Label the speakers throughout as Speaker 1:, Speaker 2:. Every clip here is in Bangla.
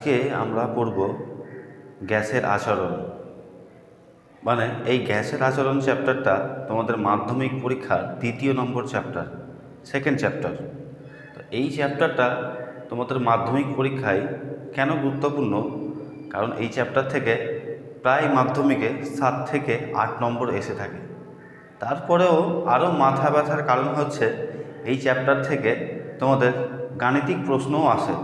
Speaker 1: আজকে আমরা পড়ব গ্যাসের আচরণ। মানে এই গ্যাসের আচরণ চ্যাপ্টারটা তোমাদের মাধ্যমিক পরীক্ষার দ্বিতীয় নম্বর চ্যাপ্টার সেকেন্ড চ্যাপ্টার তো এই চ্যাপ্টারটা তোমাদের মাধ্যমিক পরীক্ষায় কেন গুরুত্বপূর্ণ? কারণ এই চ্যাপ্টার থেকে প্রায় মাধ্যমিকে সাত থেকে আট নম্বর এসে থাকে। তারপরেও আরও মাথা ব্যথার কারণ হচ্ছে এই চ্যাপ্টার থেকে তোমাদের গাণিতিক প্রশ্নও আসে।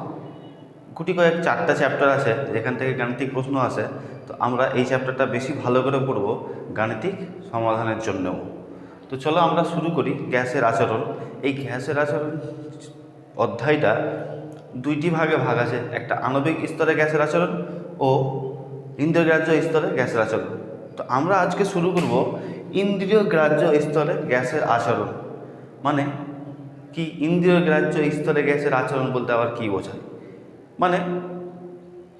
Speaker 1: গুটি কয়েক চারটা চ্যাপ্টার আছে, যেখান থেকে গাণিতিক প্রশ্ন আসে। তো আমরা এই চ্যাপ্টারটা বেশি ভালো করে পড়ব গাণিতিক সমাধানের জন্যও। তো চলো আমরা শুরু করি গ্যাসের আচরণ। এই গ্যাসের আচরণ অধ্যায়টা দুইটি ভাগে ভাগ আছে, একটা আণবিক স্তরে গ্যাসের আচরণ ও ইন্দ্রিয়গ্রাহ্য স্তরে গ্যাসের আচরণ। তো আমরা আজকে শুরু করব ইন্দ্রিয় গ্রাহ্য স্তরে গ্যাসের আচরণ। মানে কি ইন্দ্রিয় গ্রাহ্য স্তরে গ্যাসের আচরণ বলতে আবার কী বোঝায়? মানে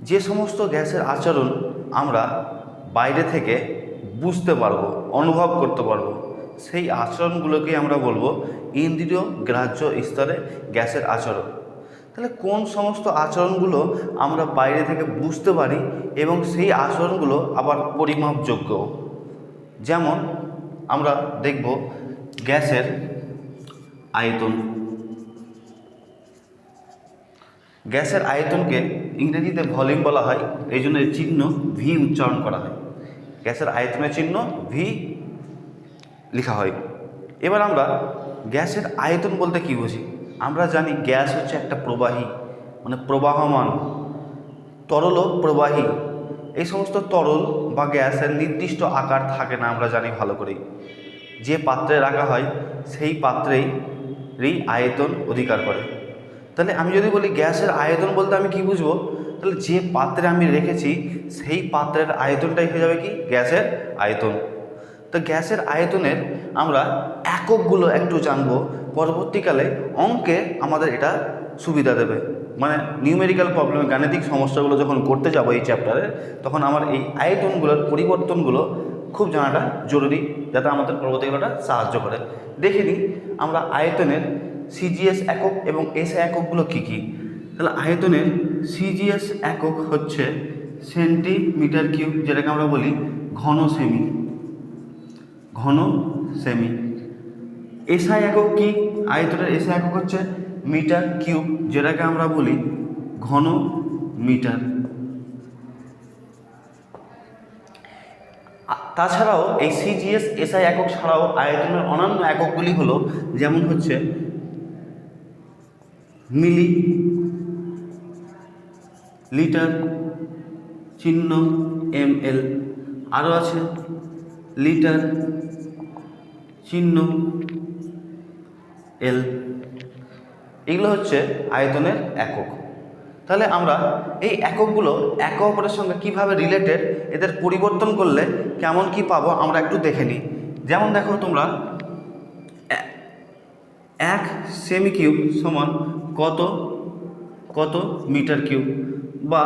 Speaker 1: যে সমস্ত গ্যাসের আচরণ আমরা বাইরে থেকে বুঝতে পারব, অনুভব করতে পারব, সেই আচরণগুলোকেই আমরা বলব ইন্দ্রিয় গ্রাহ্য স্তরে গ্যাসের আচরণ। তাহলে কোন সমস্ত আচরণগুলো আমরা বাইরে থেকে বুঝতে পারি এবং সেই আচরণগুলো আবার পরিমাপযোগ্য? যেমন আমরা দেখব গ্যাসের আয়তন। গ্যাসের আয়তনকে ইংরেজিতে ভলিউম বলা হয়, এই জন্য চিহ্ন ভি উচ্চারণ করা হয়। গ্যাসের আয়তনের চিহ্ন ভি লেখা হয়। এবার আমরা গ্যাসের আয়তন বলতে কী বুঝি? আমরা জানি গ্যাস হচ্ছে একটা প্রবাহী মানে প্রবাহমান, তরল প্রবাহী। এই সমস্ত তরল বা গ্যাসের নির্দিষ্ট আকার থাকে না, আমরা জানি ভালো করেই। যে পাত্রে রাখা হয়, সেই পাত্রেই আয়তন অধিকার করে। তাহলে আমি যদি বলি গ্যাসের আয়তন বলতে আমি কি বুঝব? তাহলে যে পাত্রে আমি রেখেছি, সেই পাত্রের আয়তনটাই হয়ে যাবে কি? গ্যাসের আয়তন। তো গ্যাসের আয়তনের আমরা এককগুলো একটু জানব। পরবর্তীকালে অঙ্কে আমাদের এটা সুবিধা দেবে। মানে নিউমেরিক্যাল প্রবলেম গাণিতিক সমস্যাগুলো যখন করতে যাব এই চ্যাপ্টারে তখন আমার এই আয়তনগুলোর পরিবর্তনগুলো খুব জানাটা জরুরি, যাতে আমাদের পরবর্তীকালে সাহায্য করে। দেখে নিই, আমরা আয়তনের সিজিএস একক এবং এস এককগুলো কী কী? তাহলে আয়তনের সিজিএস একক হচ্ছে সেন্টিমিটার কিউব, যেটাকে আমরা বলি ঘন সেমি ঘন সেমি এসআই একক কি? আয়তনের এসআই একক হচ্ছে মিটার কিউব, যেটাকে আমরা বলি ঘন মিটার তাছাড়াও এই সিজিএস এসআই একক ছাড়াও আয়তনের অন্যান্য এককগুলি হলো, যেমন হচ্ছে মিলি, লিটার, চিহ্ন এম এল আরও আছে, লিটার, চিহ্ন, এল। এগুলো হচ্ছে আয়তনের একক। তাহলে আমরা এই এককগুলো একে অপরের সঙ্গে কীভাবে রিলেটেড এদের পরিবর্তন করলে কেমন কি পাবো আমরা একটু দেখে নিই। যেমন দেখো তোমরা এক সেমি কিউব সমান কত? কত মিটার কিউব? বা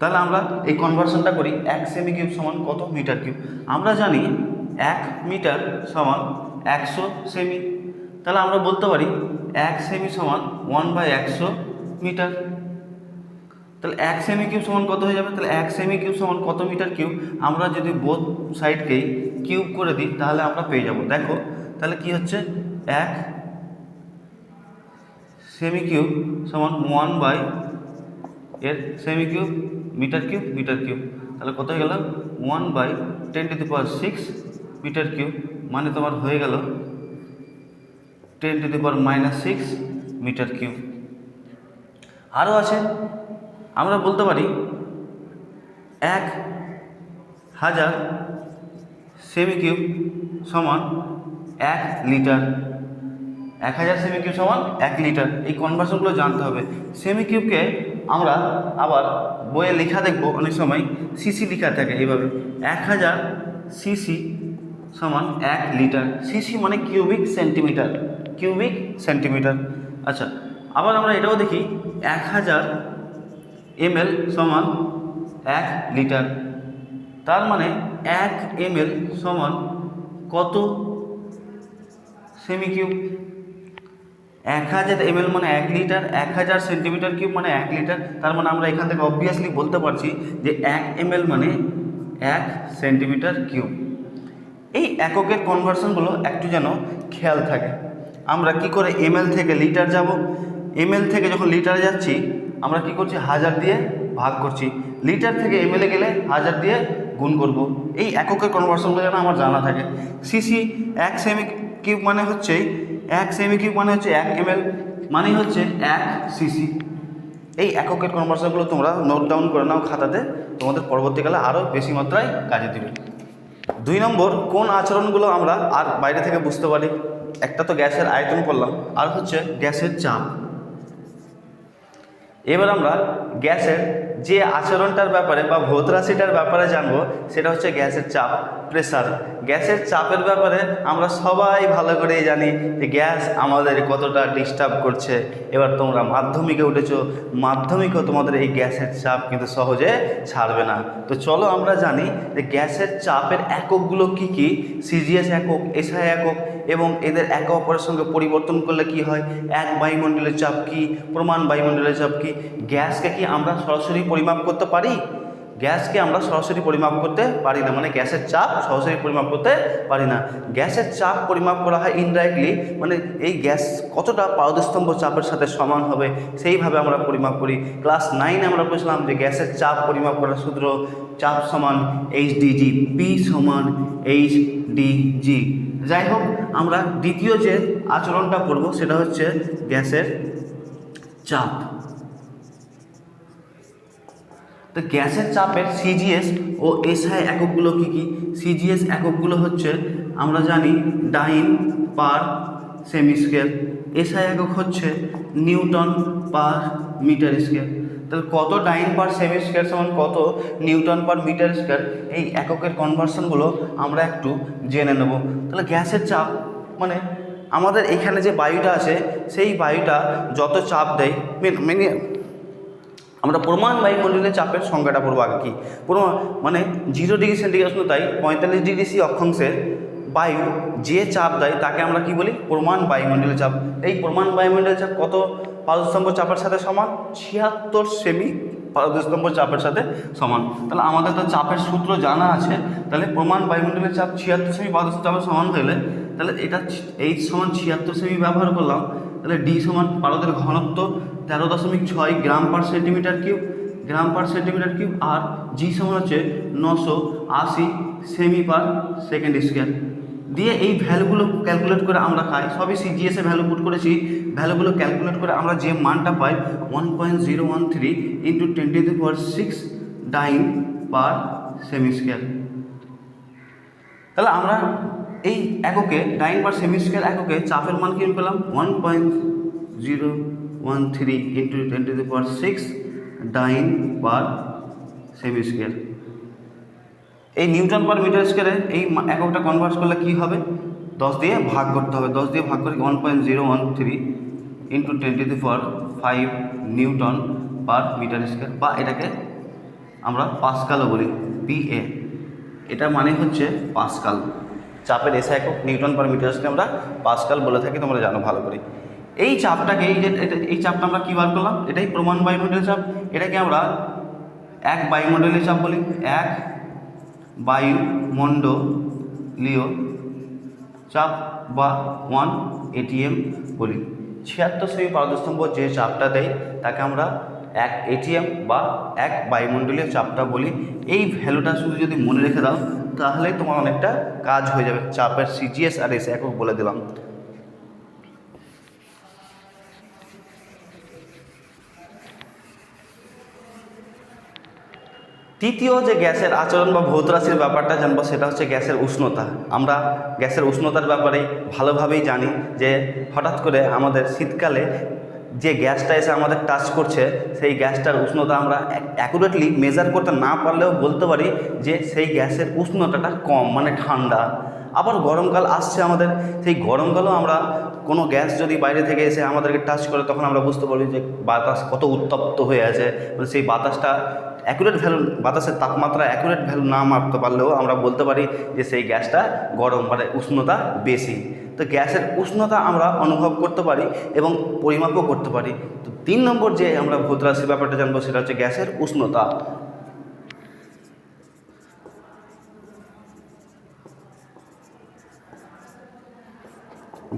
Speaker 1: তাহলে আমরা এই কনভার্সনটা করি এক সেমি কিউব সমান কত মিটার কিউব? আমরা জানি এক মিটার সমান একশো সেমি তাহলে আমরা বলতে পারি এক সেমি সমান ওয়ান বাই একশো মিটার। তাহলে এক সেমি কিউব সমান কত হয়ে যাবে? তাহলে এক সেমি কিউব সমান কত মিটার কিউব আমরা যদি বোধ সাইডকেই কিউব করে দিই, তাহলে আমরা পেয়ে যাব। দেখো, তাহলে কি হচ্ছে? এক সেমি কিউব সমান ওয়ান বাই এর semi cube metre cube metre cube তাহলে কত হয়ে গেল? One by ten to the power six metre cube মানে তোমার হয়ে গেল ten to the power minus six metre cube আরও আছে? আমরা বলতে পারি এক হাজার সেমি কিউব সমান এক লিটার। এক হাজার সেমি কিউব সমান এক লিটার। এই কনভার্সনগুলো জানতে হবে। সেমি কিউবকে আমরা আবার বইয়ে লেখা দেখব অনেক সময়। সিসি লেখা থাকে এইভাবে। এক হাজার সিসি সমান এক লিটার। সিসি মানে কিউবিক সেন্টিমিটার কিউবিক সেন্টিমিটার আচ্ছা আবার আমরা এটাও দেখি। এক হাজার এমএল সমান এক লিটার। তার মানে এক এমএল সমান কত সেমি কিউব এক হাজার এমএল মানে এক লিটার, এক হাজার সেন্টিমিটার কিউব মানে এক লিটার। তার মানে আমরা এখান থেকে অবভিয়াসলি বলতে পারছি যে এক এমএল মানে এক সেন্টিমিটার কিউব এই এককের কনভার্সনগুলো একটু যেন খেয়াল থাকে। আমরা কি করে এমএল থেকে লিটার যাব? এমএল থেকে যখন লিটারে যাচ্ছি আমরা কি করছি? হাজার দিয়ে ভাগ করছি। লিটার থেকে এমএলে গেলে হাজার দিয়ে গুণ করব। এই এককের কনভার্সনগুলো যেন আমার জানা থাকে। সিসি এক সেমি কিউব মানে হচ্ছে, এক সেমি কিউব মানে হচ্ছে এক এমএল মানে হচ্ছে এক সিসি এই এককের কনভার্সনগুলো তোমরা নোট ডাউন করে নাও খাতাতে। তোমাদের পরবর্তীকালে আরও বেশি মাত্রায় কাজে দেবে। দুই নম্বর, কোন আচরণগুলো আমরা আর বাইরে থেকে বুঝতে পারি? একটা তো গ্যাসের আয়তন করলাম, আর হচ্ছে গ্যাসের চাপ। এবার আমরা গ্যাসের যে আচরণটার ব্যাপারে বা ভৌত রাশিটার ব্যাপারে জানব, সেটা হচ্ছে গ্যাসের চাপ প্রেসার গ্যাসের চাপের ব্যাপারে আমরা সবাই ভালো করেই জানি যে গ্যাস আমাদের কতটা ডিস্টার্ব করছে। এবার তোমরা মাধ্যমিকে উঠেছো, মাধ্যমিকও তোমাদের এই গ্যাসের চাপ কিন্তু সহজে ছাড়বে না। তো চলো আমরা জানি যে গ্যাসের চাপের এককগুলো কি কি? সিজিএস একক এসআই একক এবং এদের একে অপরের সঙ্গে পরিবর্তন করলে কি হয়? এক বায়ুমণ্ডলের চাপ কি? প্রমাণ বায়ুমণ্ডলের চাপ কি? গ্যাসকে কি আমরা সরাসরি পরিমাপ করতে পারি? গ্যাসকে আমরা সরাসরি পরিমাপ করতে পারি না। মানে গ্যাসের চাপ সরাসরি পরিমাপ করতে পারি না। গ্যাসের চাপ পরিমাপ করা হয় ইনডাইরেক্টলি মানে এই গ্যাস কতটা পারদস্তম্ভ চাপের সাথে সমান হবে সেইভাবে আমরা পরিমাপ করি। ক্লাস নাইনে আমরা বুঝলাম যে গ্যাসের চাপ পরিমাপ করার সূত্র, চাপ সমান এইচ ডিজি পি সমান এইচ ডিজি যাই হোক, আমরা দ্বিতীয় যে আচরণটা করব সেটা হচ্ছে গ্যাসের চাপ। তো গ্যাসের চাপের সিজিএস ও এসআই এককগুলো কী কী? সিজিএস এককগুলো হচ্ছে, আমরা জানি, dyne per semi square SI একক হচ্ছে নিউটন পার মিটার স্কেল। তাহলে কত ডাইন পার সেমি স্কোয়ার সমান কত নিউটন পার মিটার স্কোয়ার এই এককের কনভার্সনগুলো আমরা একটু জেনে নেব। তাহলে গ্যাসের চাপ মানে আমাদের এখানে যে বায়ুটা আছে, সেই বায়ুটা যত চাপ দেয়, মেনে আমরা প্রমাণ বায়ুমণ্ডলের চাপের সংজ্ঞাটা পড়ব আগে কি? প্রমাণ মানে জিরো ডিগ্রি সেন্টিগ্রেড তাই পঁয়তাল্লিশ ডিগ্রি সি অক্ষাংশের বায়ু যে চাপ দেয় তাকে আমরা কি বলি? প্রমাণ বায়ুমণ্ডলের চাপ। এই প্রমাণ বায়ুমণ্ডলের চাপ কত? পারদস্তম্ভ চাপের সাথে সমান? ছিয়াত্তর সেমি পারদস্তম্ভ চাপের সাথে সমান। তাহলে আমাদের তো চাপের সূত্র জানা আছে। তাহলে প্রমাণ বায়ুমণ্ডলের চাপ ছিয়াত্তর সেমি পারদস্তম্ভ চাপের সমান হলে তাহলে এটা এইচ সমান ছিয়াত্তর সেমি ব্যবহার করলাম। তাহলে ডি সমান পারদের ঘনত্ব তেরো দশমিক ছয় gram per centimetre cube, gram per centimetre cube আর জি সমান হচ্ছে নশো আশি সেমি পার সেকেন্ড স্কোয়ার দিয়ে এই ভ্যালুগুলো ক্যালকুলেট করে আমরা খাই। সবই সিজিএসে ভ্যালু পুট করেছি। ভ্যালুগুলো ক্যালকুলেট করে আমরা যে মানটা পাই one point zero one three into twenty two power six dyne per semi square তাহলে আমরা এই এককে ডাইন পার সেমি স্কোয়ার এককে, চাপের মান কি পেলাম? One point zero one three into twenty two power six dyne per semi square এই নিউটন পার মিটার স্কোয়ারে এই এককটা কনভার্ট করলে কী হবে? দশ দিয়ে ভাগ করতে হবে। দশ দিয়ে ভাগ করে one point zero one three into twenty two power five newton per metre square, বা এটাকে আমরা পাসকালও বলি পিএ এটা মানে হচ্ছে পাসকাল। চাপের এসে একক নিউটন পার মিটার স্কোয়ার আমরা পাসকাল বলে থাকি, তোমরা জানো ভালো করে। এই চাপটাকে, এই যে, এই চাপটা আমরা কী বার করলাম? এটাই প্রমাণ বায়ুমণ্ডলের চাপ। এটাকে আমরা এক বায়ুমণ্ডলের চাপ বলি। এক বায়ুমণ্ডলীয় চাপ বা ওয়ান এটিএম বলি। ছিয়াত্তর সেমি পারদস্তম্ভ যে চাপটা দেয়, তাকে আমরা এক এটিএম বা এক বায়ুমণ্ডলীয় চাপটা বলি। এই ভ্যালুটা শুধু যদি মনে রেখে দাও তাহলে তোমার অনেকটা কাজ হয়ে যাবে। চাপের সিজিএস আর এস একক বলে দিলাম। তৃতীয় যে গ্যাসের আচরণ বা ভৌত রাশির ব্যাপারটা জানব সেটা হচ্ছে গ্যাসের উষ্ণতা। আমরা গ্যাসের উষ্ণতার ব্যাপারে ভালোভাবেই জানি যে হঠাৎ করে আমাদের শীতকালে যে গ্যাসটা এসে আমাদের টাচ করছে, সেই গ্যাসটার উষ্ণতা আমরা অ্যাকুরেটলি মেজার করতে না পারলেও বলতে পারি যে সেই গ্যাসের উষ্ণতাটা কম মানে ঠান্ডা। আবার গরমকাল আসছে আমাদের, সেই গরমকালেও আমরা কোনো গ্যাস যদি বাইরে থেকে এসে আমাদেরকে টাচ করে, তখন আমরা বুঝতে পারি যে বাতাস কত উত্তপ্ত হয়ে আছে। মানে সেই বাতাসটা অ্যাকুরেট ভ্যালু বাতাসের তাপমাত্রা অ্যাকুরেট ভ্যালু না মারতে পারলেও আমরা বলতে পারি যে সেই গ্যাসটা গরম মানে উষ্ণতা বেশি। তো গ্যাসের উষ্ণতা আমরা অনুভব করতে পারি এবং পরিমাপও করতে পারি। তো তিন নম্বর যে আমরা ভূত রাশির ব্যাপারটা জানব সেটা হচ্ছে গ্যাসের উষ্ণতা।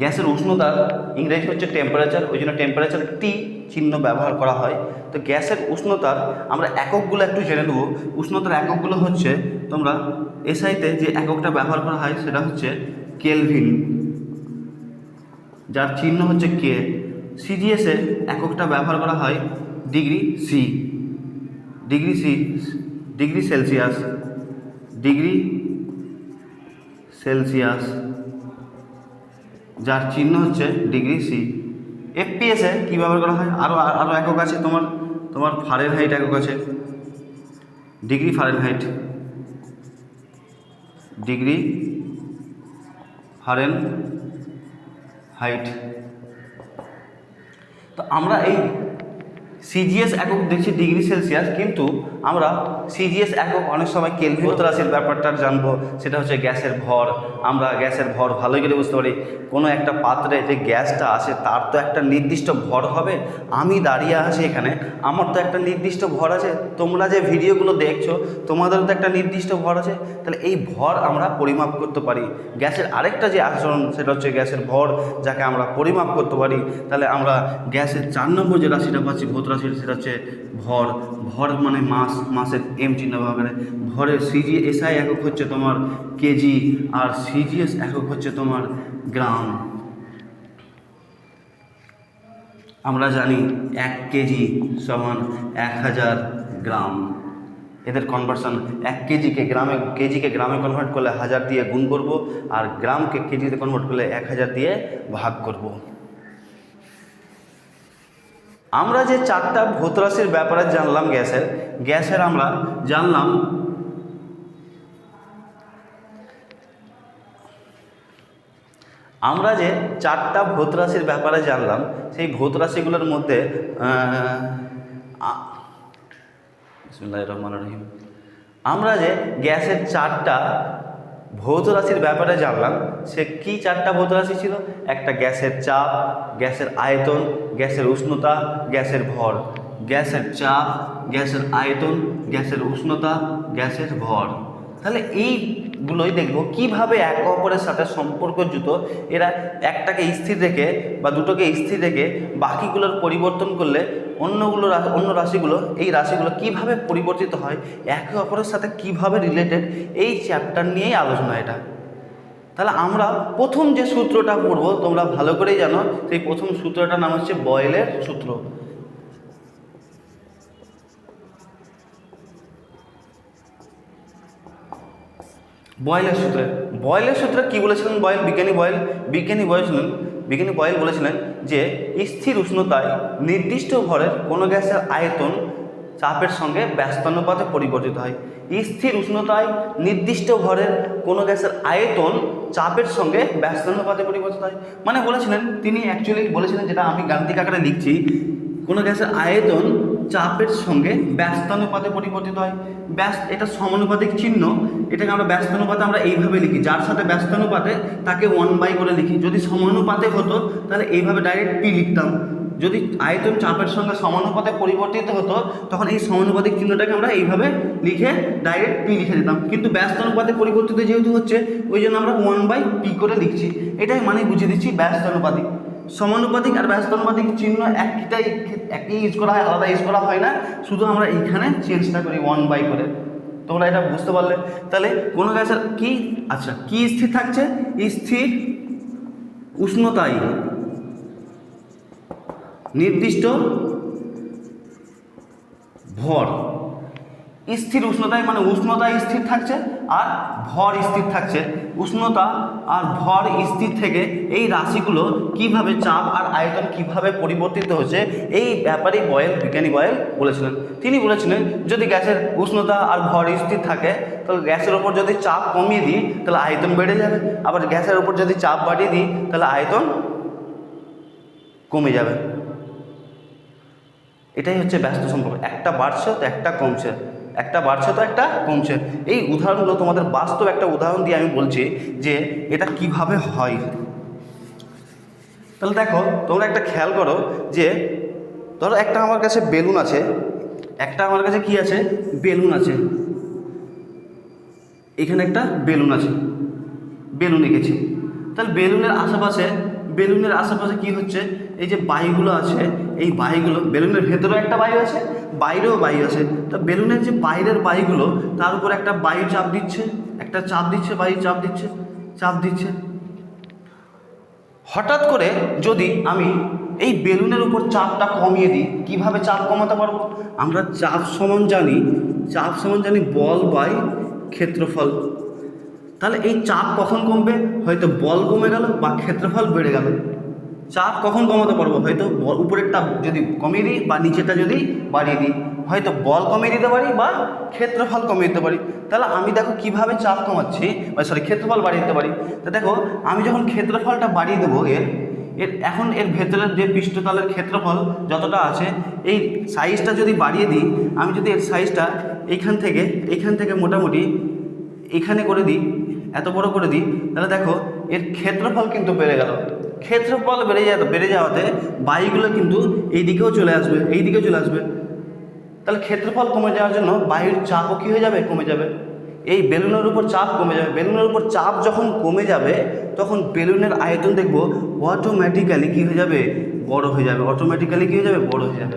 Speaker 1: গ্যাসের উষ্ণতার ইংরেজি হচ্ছে টেম্পারেচার ওই জন্য টেম্পারেচার টি চিহ্ন ব্যবহার করা হয়। তো গ্যাসের উষ্ণতার আমরা এককগুলো একটু জেনে নেব। উষ্ণতার এককগুলো হচ্ছে তোমরা এসআইতে যে এককটা ব্যবহার করা হয় সেটা হচ্ছে কেলভিন। যার চিহ্ন হচ্ছে কে। সিজিএসে এককটা ব্যবহার করা হয় degree C degree C degree Celsius. Degree Celsius. যার চিহ্ন হচ্ছে ডিগ্রি সি। এফপিএসে কী ব্যবহার করা হয়? আরও আরও একক আছে। তোমার তোমার ফারেন হাইট একক আছে। Degree Fahrenheit degree Fahrenheit তো আমরা এই সিজিএস একক দেখছি ডিগ্রি সেলসিয়াস, কিন্তু আমরা সিজিএস একক অনেক সময় কেলভিন রাশির ব্যাপারটা জানব, সেটা হচ্ছে গ্যাসের ভর। আমরা গ্যাসের ভর ভালোই করে বুঝতে পারি। কোনো একটা পাত্রে যে গ্যাসটা আসে, তার তো একটা নির্দিষ্ট ভর হবে। আমি দাঁড়িয়ে আছি এখানে, আমার তো একটা নির্দিষ্ট ভর আছে। তোমরা যে ভিডিওগুলো দেখছ, তোমাদেরও তো একটা নির্দিষ্ট ভর আছে। তাহলে এই ভর আমরা পরিমাপ করতে পারি। গ্যাসের আরেকটা যে আচরণ, সেটা হচ্ছে গ্যাসের ভর, যাকে আমরা পরিমাপ করতে পারি। তাহলে আমরা গ্যাসের চার নম্বর যে রাশিটা পাচ্ছি ভূত রাশি সেটা হচ্ছে ভর। ভর মানে মাস। মাসের এম চিহ্ন ব্যবহার ভরের সিজি এসআই একক হচ্ছে তোমার কেজি আর সিজিএস একক হচ্ছে তোমার গ্রাম। আমরা জানি এক কেজি সমান এক হাজার গ্রাম। এদের কনভার্সন এক কেজিকে গ্রামে কেজিকে গ্রামে কনভার্ট করলে হাজার দিয়ে গুণ করব আর গ্রামকে কেজিতে কনভার্ট করলে এক হাজার দিয়ে ভাগ করব। আমরা যে চারটা ভূতরাশির ব্যাপারে জানলাম গ্যাসের গ্যাসের আমরা জানলাম আমরা যে চারটা ভূতরাশির ব্যাপারে জানলাম, সেই ভূতরাশিগুলোর মধ্যে রহমানির রহিম, আমরা যে গ্যাসের চারটা ভৌত রাশির ব্যাপারে জানলাম, সে কি চারটা ভৌত রাশি ছিল? একটা গ্যাসের চাপ, গ্যাসের আয়তন, গ্যাসের উষ্ণতা, গ্যাসের ভর। গ্যাসের চাপ, গ্যাসের আয়তন, গ্যাসের উষ্ণতা, গ্যাসের ভর। তাহলে এইগুলোই দেখব। কীভাবে একে অপরের সাথে সম্পর্কযুক্ত এরা একটাকে স্থির রেখে বা দুটোকে স্থির রেখে বাকিগুলোর পরিবর্তন করলে অন্যগুলো অন্য রাশিগুলো, এই রাশিগুলো কীভাবে পরিবর্তিত হয়, একে অপরের সাথে কীভাবে রিলেটেড এই চ্যাপ্টার নিয়েই আলোচনা এটা। তাহলে আমরা প্রথম যে সূত্রটা পড়ব, তোমরা ভালো করেই জানো, সেই প্রথম সূত্রটার নাম হচ্ছে বয়েলের সূত্র। বয়েলের সূত্রে বয়েলের সূত্রে কি বলেছিলেন বয়েল? বিজ্ঞানী বয়েল, বিজ্ঞানী বলেছিলেন বিজ্ঞানী বয়েল বলেছিলেন যে, স্থির উষ্ণতায় নির্দিষ্ট ভরের কোনো গ্যাসের আয়তন চাপের সঙ্গে ব্যস্তানুপাতে পরিবর্তিত হয়। স্থির উষ্ণতায় নির্দিষ্ট ঘরের কোনো গ্যাসের আয়তন চাপের সঙ্গে ব্যস্তানুপাতে পরিবর্তিত হয়। মানে বলেছিলেন, তিনি অ্যাকচুয়ালি বলেছিলেন যেটা আমি গান্ধী আকারে লিখছি, কোনো গ্যাসের আয়তন চাপের সঙ্গে ব্যস্তানুপাতে পরিবর্তিত হয়। ব্যস্ত, এটা সমানুপাতিক চিহ্ন। এটাকে আমরা ব্যস্তানুপাতে আমরা এইভাবে লিখি। যার সাথে ব্যস্তানুপাতে তাকে ওয়ান বাই করে লিখি। যদি সমানুপাতে হতো, তাহলে এইভাবে ডাইরেক্ট পি লিখতাম। যদি আয়তন চাপের সঙ্গে সমানুপাতে পরিবর্তিত হতো, তখন এই সমানুপাতিক চিহ্নটাকে আমরা এইভাবে লিখে ডাইরেক্ট পি লিখে দিতাম। কিন্তু ব্যস্তানুপাতে পরিবর্তিত যেহেতু হচ্ছে, ওই জন্য আমরা ওয়ান বাই পি করে লিখছি। এটাই মানে বুঝিয়ে দিচ্ছি ব্যস্তানুপাতিক। সমানুপাতিক আর ব্যস্তানুপাতিক চিহ্ন একটাই একই ইউজ করা হয়, আলাদা ইউজ করা হয় না। শুধু আমরা এইখানে চেঞ্জটা করি ওয়ান বাই করে তোমরা এটা বুঝতে পারলে। তাহলে কোনো গ্যাসের কি? আচ্ছা কি স্থির থাকছে? স্থির উষ্ণতায় নির্দিষ্ট ভর। স্থির উষ্ণতায় মানে উষ্ণতা স্থির থাকছে আর ভর স্থির থাকছে। উষ্ণতা আর ভর স্থির থেকে এই রাশিগুলো কীভাবে চাপ আর আয়তন কীভাবে পরিবর্তিত হচ্ছে, এই ব্যাপারেই বয়েল, বিজ্ঞানী বয়েল বলেছিলেন। তিনি বলেছিলেন, যদি গ্যাসের উষ্ণতা আর ভর স্থির থাকে, তাহলে গ্যাসের ওপর যদি চাপ কমিয়ে দিই, তাহলে আয়তন বেড়ে যাবে। আবার গ্যাসের ওপর যদি চাপ বাড়িয়ে দিই, তাহলে আয়তন কমে যাবে। এটাই হচ্ছে ব্যস্ত সম্পর্ক। একটা বাড়ছে তো একটা কমছে। একটা বাড়ছে তো একটা কমছে। এই উদাহরণগুলো তোমাদের বাস্তব একটা উদাহরণ দিয়ে আমি বলছি যে এটা কীভাবে হয়। তাহলে দেখো, তোমরা একটা খেয়াল করো যে, ধরো একটা আমার কাছে বেলুন আছে, একটা আমার কাছে কি আছে? বেলুন আছে। এখানে একটা বেলুন আছে। বেলুন এঁকেছি। তাহলে বেলুনের আশেপাশে বেলুনের আশেপাশে কি হচ্ছে? এই যে বায়ুগুলো আছে, এই বায়ুগুলো বেলুনের ভেতরেও একটা বায়ু আছে, বাইরেও বায়ু আছে। তা বেলুনের যে বাইরের বায়ুগুলো তার উপর একটা বায়ু চাপ দিচ্ছে, একটা চাপ দিচ্ছে বায়ু চাপ দিচ্ছে চাপ দিচ্ছে। হঠাৎ করে যদি আমি এই বেলুনের উপর চাপটা কমিয়ে দিই, কীভাবে চাপ কমাতে পারব? আমরা চাপ সমান জানি, চাপ সমান জানি বল বাই ক্ষেত্রফল। তাহলে এই চাপ কখন কমবে? হয়তো বল কমে গেল বা ক্ষেত্রফল বেড়ে গেল। চাপ কখন কমাতে পারব? হয়তো উপরেরটা যদি কমিয়ে দিই বা নিচেরটা যদি বাড়িয়ে দিই। হয়তো বল কমিয়ে দিতে পারি বা ক্ষেত্রফল কমিয়ে দিতে পারি। তাহলে আমি দেখো কীভাবে চাপ কমাচ্ছি? বা সরি ক্ষেত্রফল বাড়িয়ে দিতে পারি। তা দেখো, আমি যখন ক্ষেত্রফলটা বাড়িয়ে দেবো, এর এর এখন এর ভেতরের যে পৃষ্ঠতলের ক্ষেত্রফল যতটা আছে, এই সাইজটা যদি বাড়িয়ে দিই, আমি যদি এর সাইজটা এইখান থেকে এইখান থেকে মোটামুটি এখানে করে দিই এত বড় করে দিই, তাহলে দেখো এর ক্ষেত্রফল কিন্তু বেড়ে গেল। ক্ষেত্রফল বেড়ে যা, বেড়ে যাওয়াতে বায়ুগুলো কিন্তু এই দিকেও চলে আসবে, এই দিকেও চলে আসবে। তাহলে ক্ষেত্রফল কমে যাওয়ার জন্য বায়ুর চাপও কী হয়ে যাবে? কমে যাবে। এই বেলুনের উপর চাপ কমে যাবে। বেলুনের উপর চাপ যখন কমে যাবে, তখন বেলুনের আয়তন দেখব অটোমেটিক্যালি কী হয়ে যাবে? বড় হয়ে যাবে। অটোমেটিক্যালি কী হয়ে যাবে? বড় হয়ে যাবে।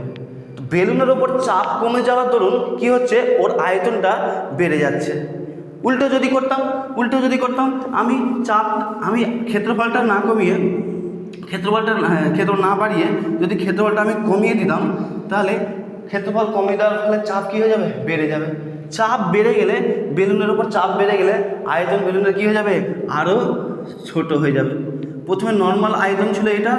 Speaker 1: বেলুনের ওপর চাপ কমে যাওয়ার দরুন কী হচ্ছে? ওর আয়তনটা বেড়ে যাচ্ছে। উল্টো যদি করতাম, উল্টো যদি করতাম, আমি চাপ, আমি ক্ষেত্রফলটা না কমিয়ে, ক্ষেত্রফলটা ক্ষেত্র না বাড়িয়ে যদি ক্ষেত্রফলটা আমি কমিয়ে দিতাম, তাহলে ক্ষেত্রফল কমিয়ে দেওয়ার ফলে চাপ কী হয়ে যাবে? বেড়ে যাবে। চাপ বেড়ে গেলে, বেলুনের ওপর চাপ বেড়ে গেলে আয়তন বেলুনের কী হয়ে যাবে? আরও ছোট হয়ে যাবে। প্রথমে নর্মাল আয়তন ছিল এটা,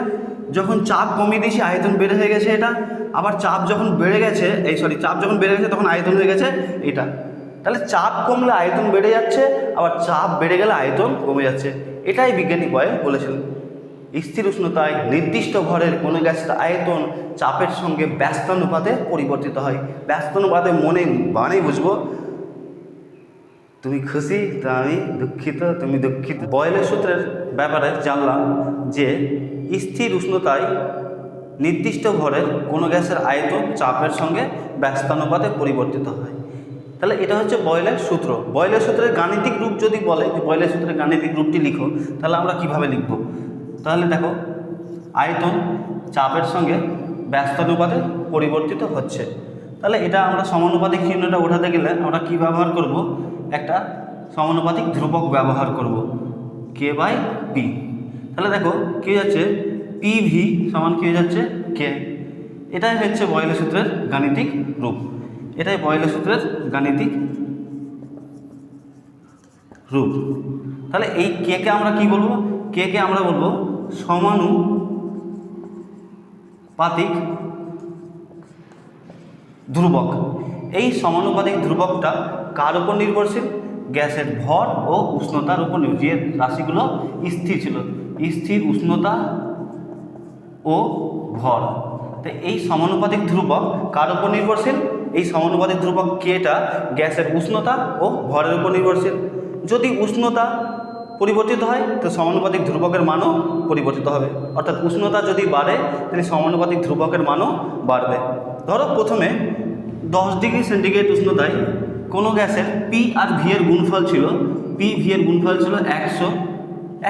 Speaker 1: যখন চাপ কমিয়ে দিয়েছি, আয়তন বেড়ে হয়ে গেছে এটা, আবার চাপ যখন বেড়ে গেছে, এই সরি চাপ যখন বেড়ে গেছে, তখন আয়তন হয়ে গেছে এটা। তাহলে চাপ কমলে আয়তন বেড়ে যাচ্ছে, আবার চাপ বেড়ে গেলে আয়তন কমে যাচ্ছে। এটাই বিজ্ঞানী বয় বলেছিলেন স্থির উষ্ণতায় নির্দিষ্ট ঘরের কোনো গ্যাসের আয়তন চাপের সঙ্গে ব্যস্তানুপাতে পরিবর্তিত হয়। ব্যস্তানুপাতে মনে বানেই বুঝব, তুমি খুশি তো আমি দুঃখিত, তুমি দুঃখিত। বয়লের সূত্রের ব্যাপারে জানলাম যে স্থির উষ্ণতায় নির্দিষ্ট ঘরের কোনো গ্যাসের আয়তন চাপের সঙ্গে ব্যস্তানুপাতে পরিবর্তিত হয়। তাহলে এটা হচ্ছে বয়লের সূত্র। বয়লের সূত্রের গাণিতিক রূপ যদি বলে, যে বয়লের সূত্রের গাণিতিক রূপটি লিখো, তাহলে আমরা কীভাবে লিখব? তাহলে দেখো, আয়তন চাপের সঙ্গে ব্যস্তানুপাতে পরিবর্তিত হচ্ছে। তাহলে এটা আমরা সমানুপাতিক চিহ্নটা ওঠাতে গেলে আমরা কি ব্যবহার করব? একটা সমানুপাতিক ধ্রুবক ব্যবহার করব কে বাই পি তাহলে দেখো কি যাচ্ছে পি ভি সমান কি হয়ে যাচ্ছে কে এটাই হচ্ছে বয়লের সূত্রের গাণিতিক রূপ। এটাই বয়লের সূত্রের গাণিতিক রূপ। তাহলে এই কে কে আমরা কি বলব? কে কে আমরা বলব? সমানুপাতিক ধ্রুবক। এই সমানুপাতিক ধ্রুবকটা কার উপর নির্ভরশীল? গ্যাসের ভর ও উষ্ণতার উপর যে রাশিগুলো স্থির ছিল। স্থির উষ্ণতা ও ভর। তো এই সমানুপাতিক ধ্রুবক কার উপর নির্ভরশীল? এই সমানুপাতিক ধ্রুবক কেটা গ্যাসের উষ্ণতা ও ভরের উপর নির্ভরশীল। যদি উষ্ণতা পরিবর্তিত হয়, তো সমানুপাতিক ধ্রুবকের মানও পরিবর্তিত হবে। অর্থাৎ উষ্ণতা যদি বাড়ে, তাহলে সমানুপাতিক ধ্রুবকের মানও বাড়বে। ধরো প্রথমে দশ ডিগ্রি সেন্টিগ্রেড উষ্ণতায় কোনো গ্যাসের পি আর ভি এর গুণফল ছিল পি ভি এর গুণফল ছিল একশো।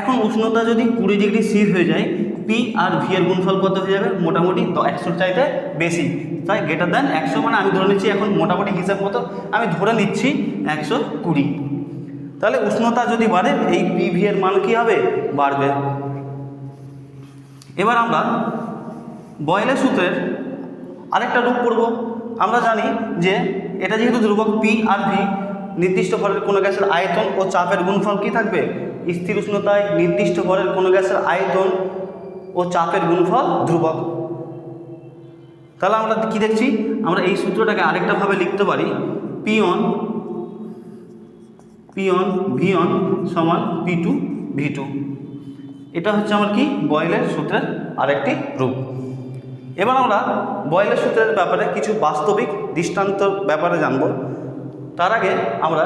Speaker 1: এখন উষ্ণতা যদি কুড়ি ডিগ্রি সি হয়ে যায় পি আর ভি এর গুণফল কত হয়ে যাবে? মোটামুটি একশোর চাইতে বেশি। তাই গ্রেটার দেন একশো মানে আমি ধরে নিচ্ছি এখন মোটামুটি হিসাব মতো আমি ধরে নিচ্ছি একশো কুড়ি। তাহলে উষ্ণতা যদি বাড়ে, এই পি ভি এর মান কী হবে? বাড়বে। এবার আমরা বয়েলের সূত্রের আরেকটা রূপ করব আমরা জানি যে এটা যেহেতু ধ্রুবক পি আর ভি নির্দিষ্ট ভরের কোনো গ্যাসের আয়তন ও চাপের গুণফল কী থাকবে? স্থির উষ্ণতায় নির্দিষ্ট ভরের কোনো গ্যাসের আয়তন ও চাপের গুণফল ধ্রুবক। তাহলে আমরা কি দেখছি? আমরা এই সূত্রটাকে আরেকটাভাবে লিখতে পারি P on P on V on সমান পি টু ভি টু এটা হচ্ছে আমার কি? বয়েলের সূত্রের আরেকটি রূপ। এবার আমরা বয়েলের সূত্রের ব্যাপারে কিছু বাস্তবিক দৃষ্টান্ত ব্যাপারে জানব। তার আগে আমরা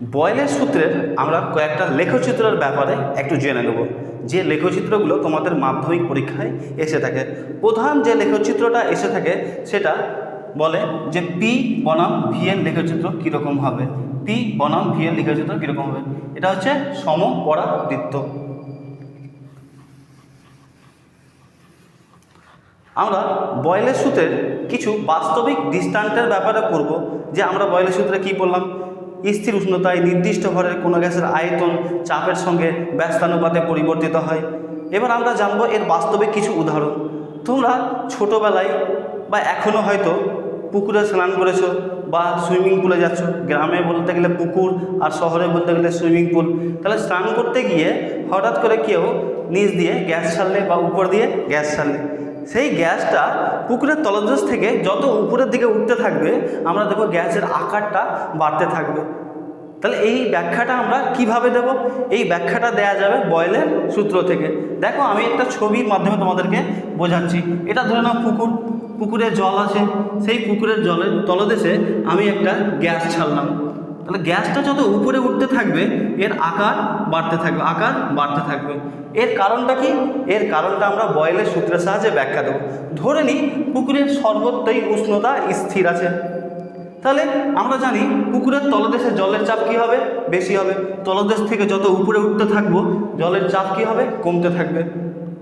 Speaker 1: বয়েলের সূত্রের আমরা কয়েকটা লেখচিত্রের ব্যাপারে একটু জেনে নেব। যে লেখচিত্রগুলো তোমাদের মাধ্যমিক পরীক্ষায় এসে থাকে। প্রধান যে লেখচিত্রটা এসে থাকে, সেটা বলে যে পি বনাম ভি এর লেখচিত্র কীরকম হবে? পি বনাম ভিএন লেখচিত্র কীরকম হবে? এটা হচ্ছে সমপরাবৃত্ত। আমরা বয়লের সূত্রের কিছু বাস্তবিক দৃষ্টান্তের ব্যাপারে করব যে আমরা বয়লের সূত্রে কি বললাম স্থির উষ্ণতায় নির্দিষ্ট ভরের কোনো গ্যাসের আয়তন চাপের সঙ্গে ব্যস্তানুপাতে পরিবর্তিত হয়। এবার আমরা জানব এর বাস্তবে কিছু উদাহরণ। তোমরা ছোটোবেলায় বা এখনও হয়তো পুকুরে স্নান করেছ বা সুইমিং পুলে যাচ্ছ। গ্রামে বলতে গেলে পুকুর আর শহরে বলতে গেলে সুইমিং পুল। তাহলে স্নান করতে গিয়ে হঠাৎ করে কেউ নিচ দিয়ে গ্যাস ছাড়লে বা উপর দিয়ে গ্যাস ছাড়লে সেই গ্যাসটা পুকুরের তলদেশ থেকে যত উপরের দিকে উঠতে থাকবে, আমরা দেখব গ্যাসের আকারটা বাড়তে থাকবে। তাহলে এই ব্যাখ্যাটা আমরা কীভাবে দেব? এই ব্যাখ্যাটা দেয়া যাবে বয়েলের সূত্র থেকে। দেখো, আমি একটা ছবির মাধ্যমে তোমাদেরকে বোঝাচ্ছি। এটা ধরে নাও পুকুর। পুকুরে জল আছে। সেই পুকুরের জলের তলদেশে আমি একটা গ্যাস ছাড়লাম। তাহলে গ্যাসটা যত উপরে উঠতে থাকবে, এর আকার বাড়তে থাকবে, আকার বাড়তে থাকবে। এর কারণটা কি? এর কারণটা আমরা বয়েলের সূত্রের সাহায্যে ব্যাখ্যা দেবো। ধরে নিই, পুকুরের সর্বত্রই উষ্ণতা স্থির আছে। তাহলে আমরা জানি, পুকুরের তলদেশে জলের চাপ কী হবে? বেশি হবে। তলদেশ থেকে যত উপরে উঠতে থাকব, জলের চাপ কী হবে? কমতে থাকবে।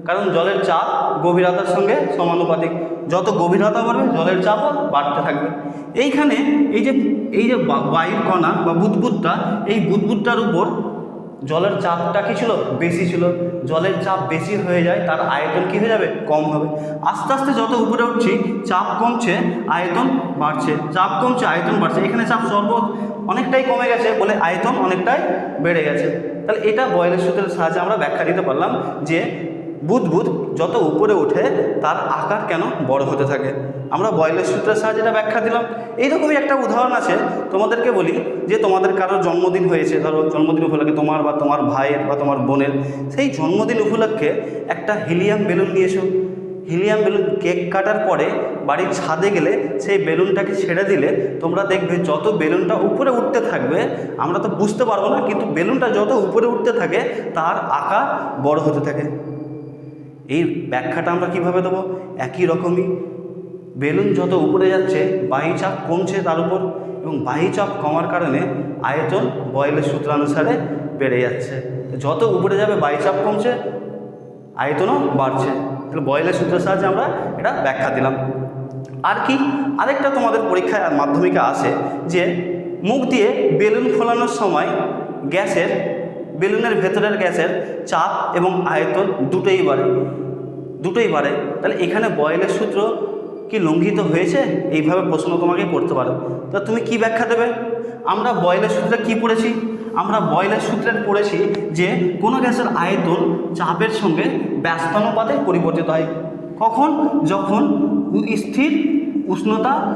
Speaker 1: কারণ জলের চাপ গভীরতার সঙ্গে সমানুপাতিক। যত গভীরতা বাড়বে জলের চাপও বাড়তে থাকবে। এইখানে এই যে এই যে বায়ুর কণা বা বুদবুদটা, এই বুদবুদটার উপর জলের চাপটা কি ছিল? বেশি ছিল। জলের চাপ বেশি হয়ে যায়, তার আয়তন কি হয়ে যাবে? কম হবে। আস্তে আস্তে যত উপরে উঠছি, চাপ কমছে, আয়তন বাড়ছে। চাপ কমছে, আয়তন বাড়ছে। এখানে চাপ সর্ব অনেকটাই কমে গেছে বলে আয়তন অনেকটাই বেড়ে গেছে। তাহলে এটা বয়লের সূত্রের সাহায্যে আমরা ব্যাখ্যা দিতে পারলাম যে বুদবুদ যত উপরে ওঠে তার আকার কেন বড় হতে থাকে? আমরা বয়লের সূত্রের সাহায্যে এটা ব্যাখ্যা দিলাম। এইরকমই একটা উদাহরণ আছে, তোমাদেরকে বলি যে তোমাদের কারোর জন্মদিন হয়েছে, ধরো জন্মদিন উপলক্ষে তোমার বা তোমার ভাইয়ের বা তোমার বোনের, সেই জন্মদিন উপলক্ষে একটা হিলিয়াম বেলুন নিয়ে এসো। হিলিয়াম বেলুন কেক কাটার পরে বাড়ির ছাদে গেলে সেই বেলুনটাকে ছেড়ে দিলে তোমরা দেখবে যত বেলুনটা উপরে উঠতে থাকবে, আমরা তো বুঝতে পারব না, কিন্তু বেলুনটা যত উপরে উঠতে থাকে তার আকার বড় হতে থাকে। এই ব্যাখ্যাটা আমরা কীভাবে দেবো? একই রকমই। বেলুন যত উপরে যাচ্ছে বায়ু চাপ কমছে তার উপর এবং বায়ু চাপ কমার কারণে আয়তন বয়েলের সূত্রানুসারে বেড়ে যাচ্ছে। যত উপরে যাবে বায়ু চাপ কমছে, আয়তনও বাড়ছে। তাহলে বয়েলের সূত্রের সাহায্যে আমরা এটা ব্যাখ্যা দিলাম। আর কি? আরেকটা তোমাদের পরীক্ষায় আর মাধ্যমিকে আসে যে মুখ দিয়ে বেলুন ফোলানোর সময় গ্যাসের বেলুনের ভেতরের গ্যাসের চাপ এবং আয়তন দুটোই বাড়ে। দুটোই বাড়ে। তাহলে এখানে বয়েলের সূত্র কি লঙ্ঘিত হয়েছে? এইভাবে প্রশ্ন তোমাকে করতে পারো। তা তুমি কি ব্যাখ্যা দেবে? আমরা বয়েলের সূত্রে কি পড়েছি? আমরা বয়েলের সূত্রে পড়েছি যে কোনো গ্যাসের আয়তন চাপের সঙ্গে ব্যস্তানুপাতে পরিবর্তিত হয়। কখন? যখন স্থির উষ্ণতা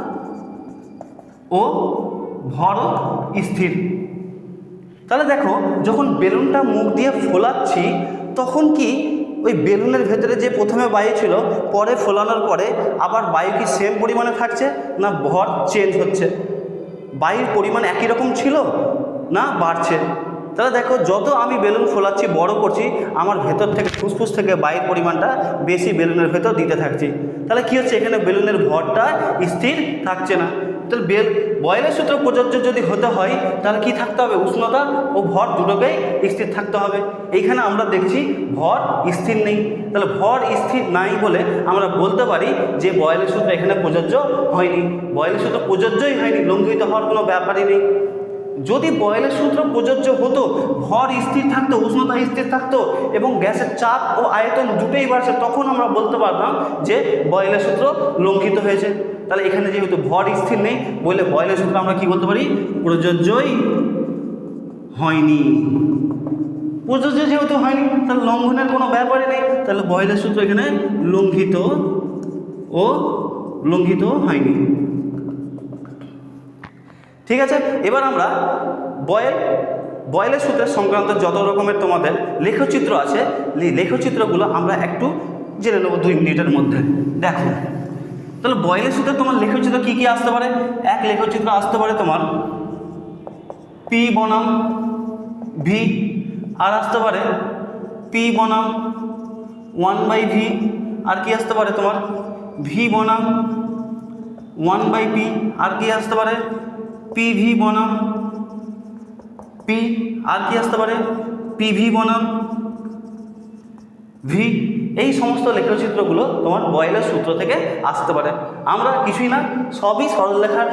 Speaker 1: ও ভর স্থির। তাহলে দেখো, যখন বেলুনটা মুখ দিয়ে ফোলাচ্ছি, তখন কি ওই বেলুনের ভেতরে যে প্রথমে বায়ু ছিল, পরে ফোলানোর পরে আবার বায়ু কি সেম পরিমাণে থাকছে না ভর চেঞ্জ হচ্ছে? বায়ুর পরিমাণ একই রকম ছিল না বাড়ছে? তাহলে দেখো, যত আমি বেলুন ফোলাচ্ছি, বড় করছি, আমার ভেতর থেকে, ফুসফুস থেকে বায়ুর পরিমাণটা বেশি বেলুনের ভেতর দিতে থাকছি। তাহলে কি হচ্ছে? এখানে বেলুনের ভরটা স্থির থাকছে না। তাহলে বেল বয়েলের সূত্র প্রযোজ্য যদি হতে হয়, তাহলে কি থাকতে হবে? উষ্ণতা ও ভর দুটোকেই স্থির থাকতে হবে। এইখানে আমরা দেখছি ভর স্থির নেই। তাহলে ভর স্থির নাই বলে আমরা বলতে পারি যে বয়েলের সূত্র এখানে প্রযোজ্য হয়নি। বয়েলের সূত্র প্রযোজ্যই হয়নি, লঙ্ঘিত হওয়ার কোনো ব্যাপারই নেই। যদি বয়েলের সূত্র প্রযোজ্য হতো, ভর স্থির থাকতো, উষ্ণতা স্থির থাকতো এবং গ্যাসের চাপ ও আয়তন দুটোই বাড়ছে, তখন আমরা বলতে পারতাম যে বয়েলের সূত্র লঙ্ঘিত হয়েছে। তাহলে এখানে যেহেতু ভর স্থির নেই বলে বয়েলের সূত্র আমরা কি বলতে পারি? প্রযোজ্যই হয়নি। প্রযোজ্য যেহেতু হয়নি, তাহলে লঙ্ঘনের কোনো ব্যাপারই নেই। তাহলে বয়েলের সূত্র এখানে লঙ্ঘিত ও লঙ্ঘিত হয়নি। ঠিক আছে? এবার আমরা বয়েল, বয়েলের সূত্রের সংক্রান্ত যত রকমের তোমাদের লেখচিত্র আছে লেখচিত্রগুলো আমরা একটু জেনে নেব দুই মিনিটের মধ্যে। দেখো। তাহলে বয়েলের সূত্রে তোমার লেখচিত্র কী কী আসতে পারে? এক লেখচিত্র আসতে পারে তোমার
Speaker 2: পি বনাম ভি আর আসতে পারে পি বনাম ওয়ান বাই ভি আর কি আসতে পারে তোমার? ভি বনাম ওয়ান বাই পি আর কি আসতে পারে? পি ভি বনাম পি আর কি আসতে পারে? পি ভি বনাম ভি এই সমস্ত লেখচিত্রগুলো তোমার বয়েলের সূত্র থেকে আসতে পারে। আমরা কিছুই না, সবই সরল লেখার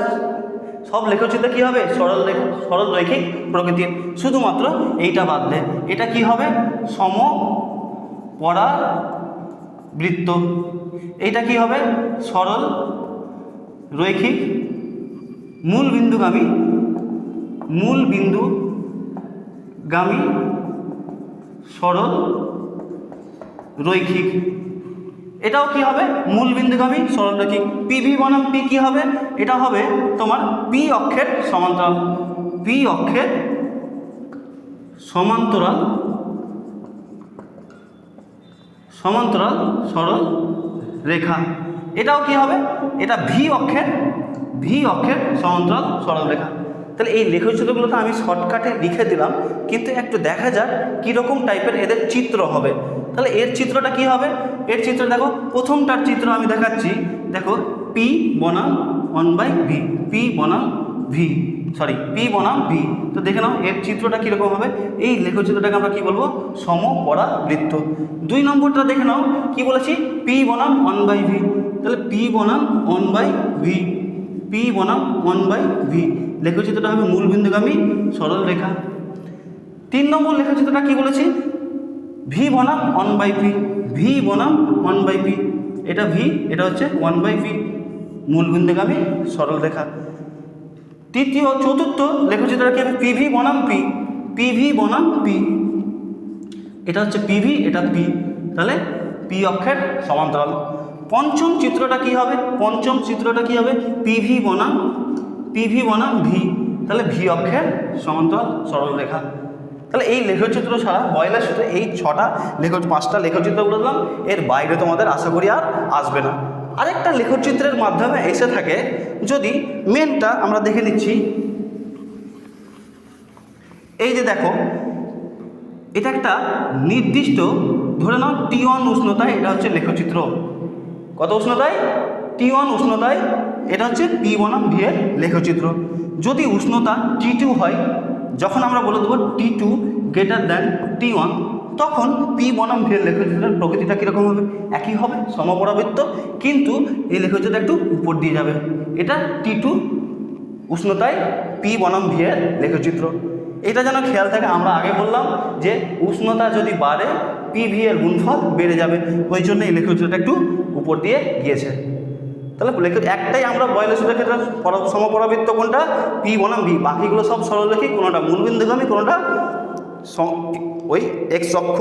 Speaker 2: সব লেখচিত্র কী হবে? সরল সরল রৈখিক প্রকৃতির। শুধুমাত্র এইটা বাদ দেয় এটা কি হবে? সম পড়া বৃত্ত এইটা কি হবে? সরল রৈখিক মূল বিন্দুগামী মূল বিন্দুগামী সরল রৈখিক। এটাও কি হবে? মূল বিন্দুগামী সরলরৈখিক। পিভি বনাম পি কি হবে? এটা হবে তোমার পি অক্ষের সমান্তরাল। পি অক্ষের সমান্তরাল সমান্তরাল সরল রেখা। এটাও কি হবে? এটা ভি অক্ষের ভি অক্ষের সমান্তরাল সরল রেখা। তাহলে এই লেখচিত্রগুলো তো আমি শর্টকাটে লিখে দিলাম, কিন্তু একটু দেখা যাক কীরকম টাইপের এদের চিত্র হবে। তাহলে এর চিত্রটা কি হবে? এর চিত্র দেখো, প্রথমটার চিত্র আমি দেখাচ্ছি। দেখো পি বনাম ওয়ান বাই ভি পি বনাম ভি সরি পি বনাম ভি তো দেখে নাও, এর চিত্রটা কীরকম হবে? এই লেখচিত্রটাকে আমরা কি বলব? সমপরা বৃত্ত দুই নম্বরটা দেখে নাও, কি বলেছি? পি বনাম ওয়ান বাই ভি তাহলে পি বনাম ওয়ান বাই ভি পি বনাম ওয়ান বাই ভি লেখচিত্রটা হবে মূল বিন্দুগামী সরল রেখা। তিন নম্বর লেখচিত্রটা কি বলেছি? ভি বনাম ওয়ান বাই ভি ভি বনাম ওয়ান বাই পি এটা ভি এটা হচ্ছে ওয়ান বাই ভি মূল বিন্দুগামী সরল রেখা। তৃতীয়, চতুর্থ লেখচিত্রটা কি হবে পিভি বনাম পি পিভি বনাম পি এটা হচ্ছে পিভি এটা পি তাহলে পি অক্ষের সমান্তরাল। পঞ্চম চিত্রটা কি হবে? পঞ্চম চিত্রটা কি হবে? পিভি বনাম পিভি বনাম ভি তাহলে ভি অক্ষের সমান্তরাল সরল রেখা। তাহলে এই লেখচিত্র ছাড়া বয়লার সূত্রে এই ছটা লেখ, পাঁচটা লেখচিত্র বললাম এর বাইরে তোমাদের আশা করি আর আসবে না। আরেকটা লেখচিত্রের মাধ্যমে এসে থাকে, যদি মেনটা আমরা দেখে নিচ্ছি। এই যে দেখো, এটা একটা নির্দিষ্ট, ধরে নাও টি ওয়ান উষ্ণতায় এটা হচ্ছে লেখচিত্র। কত উষ্ণতায়? টি ওয়ান উষ্ণতায় এটা হচ্ছে পি বনাম ভি এর লেখচিত্র। যদি উষ্ণতা টি টু হয়, যখন আমরা বলে দেবো T two greater than T one তখন পি বনাম ভি এর লেখচিত্রের প্রকৃতিটা কীরকম হবে? একই হবে, সমপরাবৃত্ত, কিন্তু এই লেখচিত্রটা একটু উপর দিয়ে যাবে। এটা টি টু উষ্ণতায় পি বনাম ভি এর লেখচিত্র। এটা যেন খেয়াল থাকে, আমরা আগে বললাম যে উষ্ণতা যদি বাড়ে পি ভি এর গুণফল বেড়ে যাবে। ওই জন্য এই লেখচিত্রটা একটু উপর দিয়ে গিয়েছে। তাহলে একটাই আমরা বয়লেশনের ক্ষেত্রে সমপরাবৃত্ত কোনটা? পি বনাম বি বাকিগুলো সব সরল লেখি কোনোটা মূলবিন্দুগামী, কোনোটা ওই এক্স অক্ষ,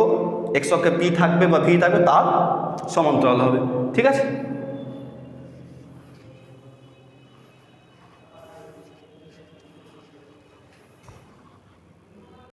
Speaker 2: এক্স অক্ষে পি থাকবে বা ভি থাকবে, তার সমান্তরাল হবে। ঠিক আছে?